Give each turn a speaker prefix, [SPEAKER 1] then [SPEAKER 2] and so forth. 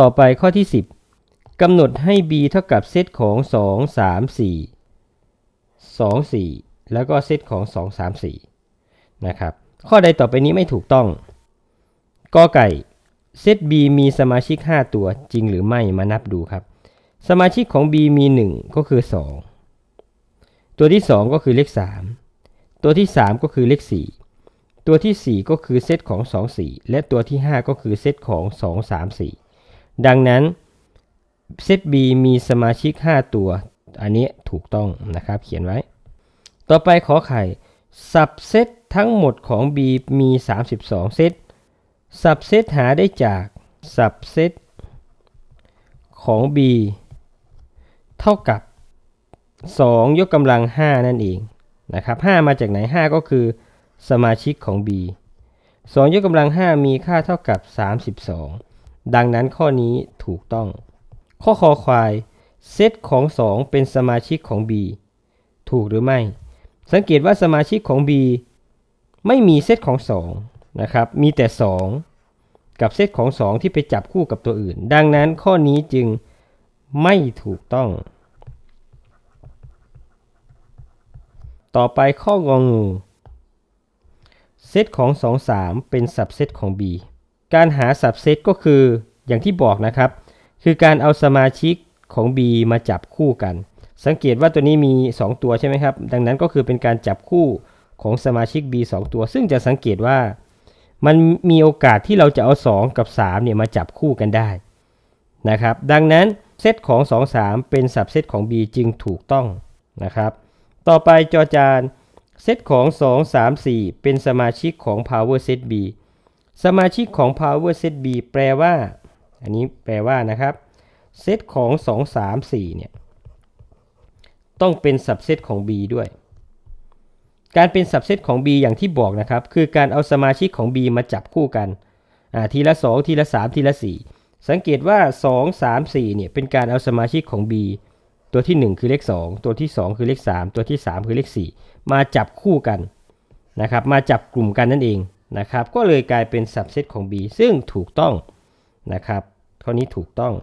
[SPEAKER 1] ต่อไปข้อที่ 10กำหนดให้ b เท่ากับเซตของ 2 3 4 2 4 แล้วก็เซตของ 2 3 4 นะครับ ข้อใดต่อไปนี้ไม่ถูกต้องกอไก่เซต b มีสมาชิก 5 ตัวจริงหรือไม่มานับดูครับ สมาชิกของ b มี 1 ก็คือ 2 ตัวที่ 2 ก็คือเลข 3 ตัวที่ 3 ก็คือเลข 4 ตัวทีสี่4 ก็คือเซตของ 2 4 และตัวที่ 5 ก็คือเซตของ 2 3 4 ดังนั้นเซต b มีสมาชิก 5 ตัว อันนี้ถูกต้องนะครับเขียนไว้ ต่อไปขอไข่สับเซตทั้งหมดของ b มี 32 เซตสับเซตหาได้จากสับเซตของ b เท่ากับ 2 ยกกำลัง 5 นั่นเองนะครับ5มาจากไหน 5 ก็คือสมาชิกของ b 2 ยกกำลัง 5 มีค่าเท่ากับ 32 ดังนั้นข้อนี้ถูกต้อง ข้อคอควาย เซตของ 2 เป็นสมาชิกของ b ถูกหรือไม่ สังเกตว่าสมาชิกของ b ไม่มีเซตของ 2 นะครับ มีแต่ 2 กับเซตของ 2 ที่ไปจับคู่กับตัวอื่น ดังนั้นข้อนี้จึงไม่ถูกต้อง ต่อไปข้ององู เซตของ 2 3 เป็นสับเซตของ b การหาสับเซตก็คืออย่างที่บอกนะครับ คือการเอาสมาชิกของ b มาจับคู่กัน สังเกตว่าตัวนี้มี 2 ตัวใช่ไหมครับ ดังนั้นก็คือเป็นการจับคู่ของสมาชิก b 2 ตัว ซึ่งจะสังเกตว่ามันมีโอกาสที่เราจะเอา 2 กับ3เนี่ยมาจับคู่กันได้นะครับ ดังนั้นเซตของ 2 3 เป็นสับเซตของ b จึงถูกต้องนะครับ ต่อไปจอจานเซตของ 2 3 4 เป็นสมาชิกของ power set b สมาชิกของ power set b แปลว่า อันนี้แปลว่านะครับเซตของ 2 3 4เนี่ยต้องเป็นสับเซตของ b ด้วย การเป็นสับเซตของ b อย่างที่บอกนะครับ คือการเอาสมาชิกของ b มาจับคู่กันทีละ 2 ทีละ 3 ทีละ 4 สังเกตว่า 2 3 4เนี่ยเป็นการเอาสมาชิกของ b ตัวที่ 1 คือเลข 2 ตัวที่ 2 คือเลข 3 ตัวที่ 3 คือเลข 4 มาจับคู่กันนะครับ มาจับกลุ่มกันนั่นเอง นะครับ ก็เลยกลายเป็นสับเซตของ b ซึ่งถูกต้องนะครับ ข้อนี้ถูกต้อง